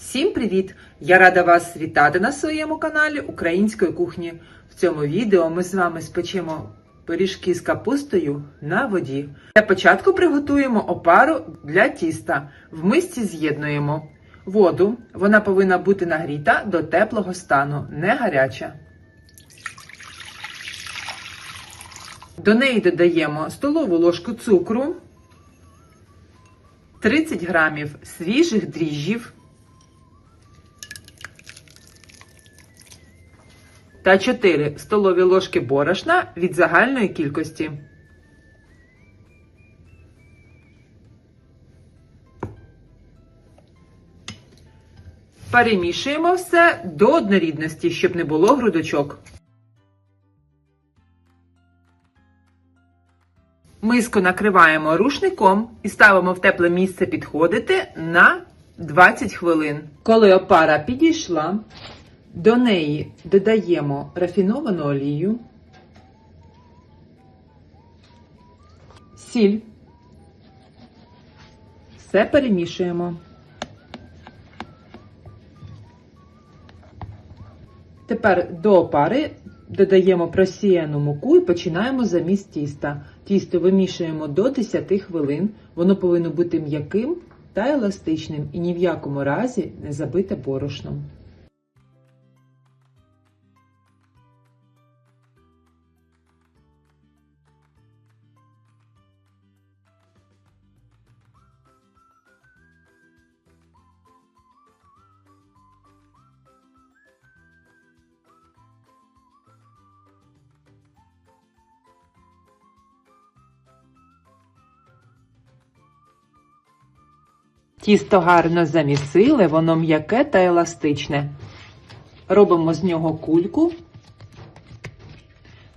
Всім привіт! Я рада вас вітати на своєму каналі Української кухні. В цьому відео ми з вами спечемо пиріжки з капустою на воді. Для початку приготуємо опару для тіста. В мисці з'єднуємо воду. Вона повинна бути нагріта до теплого стану, не гаряча. До неї додаємо столову ложку цукру, 30 грамів свіжих дріжджів та 4 столові ложки борошна від загальної кількості. Перемішуємо все до однорідності, щоб не було грудочок. Миску накриваємо рушником і ставимо в тепле місце підходити на 20 хвилин. Коли опара підійшла, до неї додаємо рафіновану олію, сіль. Все перемішуємо. Тепер до опари додаємо просіяну муку і починаємо заміс тіста. Тісто вимішуємо до 10 хвилин. Воно повинно бути м'яким та еластичним і ні в якому разі не забите борошном. Тісто гарно замісили, воно м'яке та еластичне. Робимо з нього кульку,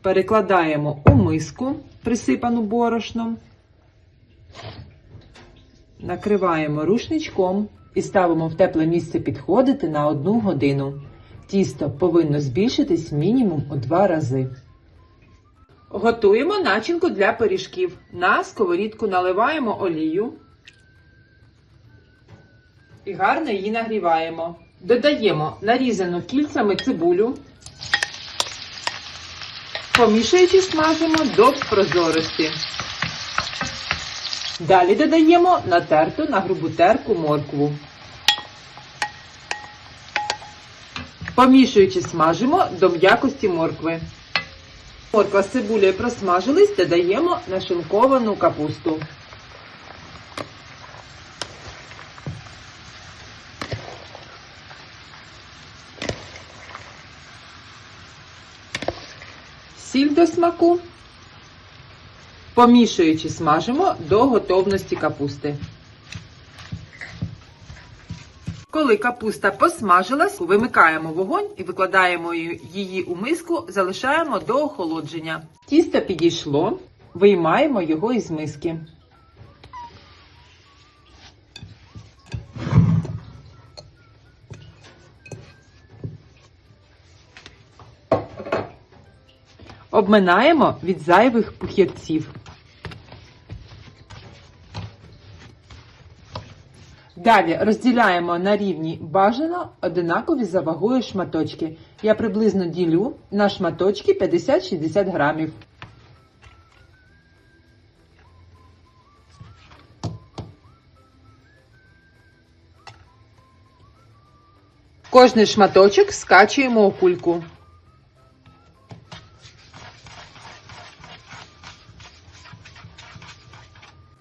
перекладаємо у миску, присипану борошном, накриваємо рушничком і ставимо в тепле місце підходити на одну годину. Тісто повинно збільшитись мінімум у два рази. Готуємо начинку для пиріжків. На сковорідку наливаємо олію і гарно її нагріваємо. Додаємо нарізану кільцями цибулю, помішуючи смажимо до прозорості. Далі додаємо натерту на грубу терку моркву. Помішуючи смажимо до м'якості моркви. Морква з цибулею просмажились, додаємо нашинковану капусту. Сіль до смаку. Помішуючи смажимо до готовності капусти. Коли капуста посмажилась, вимикаємо вогонь і викладаємо її у миску, залишаємо до охолодження. Тісто підійшло, виймаємо його із миски. Обминаємо від зайвих пухірців. Далі розділяємо на рівні бажано одинакові за вагою шматочки. Я приблизно ділю на шматочки 50-60 грамів. Кожний шматочок скачуємо у кульку.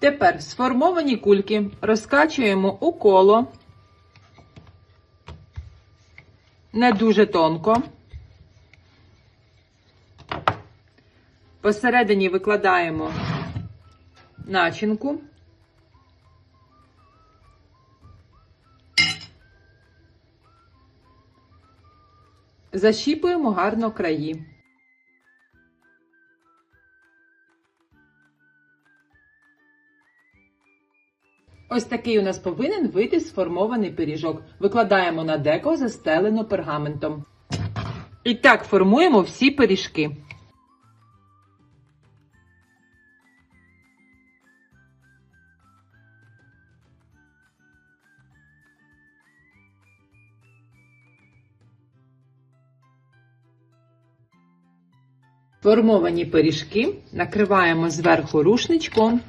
Тепер сформовані кульки розкачуємо у коло, не дуже тонко. Посередині викладаємо начинку. Защіпуємо гарно краї. Ось такий у нас повинен вийти сформований пиріжок. Викладаємо на деко, застелену пергаментом. І так формуємо всі пиріжки. Формовані пиріжки накриваємо зверху рушничком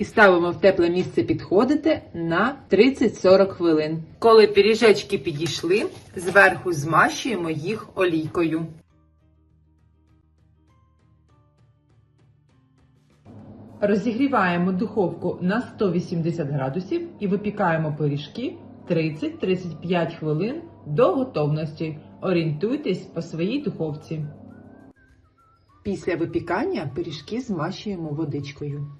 і ставимо в тепле місце підходити на 30-40 хвилин. Коли пиріжечки підійшли, зверху змащуємо їх олійкою. Розігріваємо духовку на 180 градусів і випікаємо пиріжки 30-35 хвилин до готовності. Орієнтуйтесь по своїй духовці. Після випікання пиріжки змащуємо водичкою.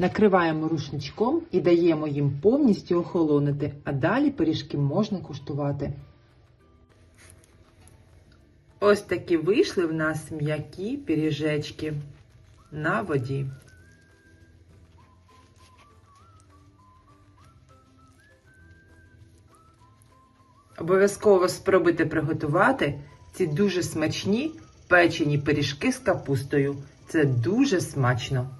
Накриваємо рушничком і даємо їм повністю охолонути, а далі пиріжки можна куштувати. Ось такі вийшли в нас м'які пиріжечки на воді. Обов'язково спробуйте приготувати ці дуже смачні печені пиріжки з капустою. Це дуже смачно.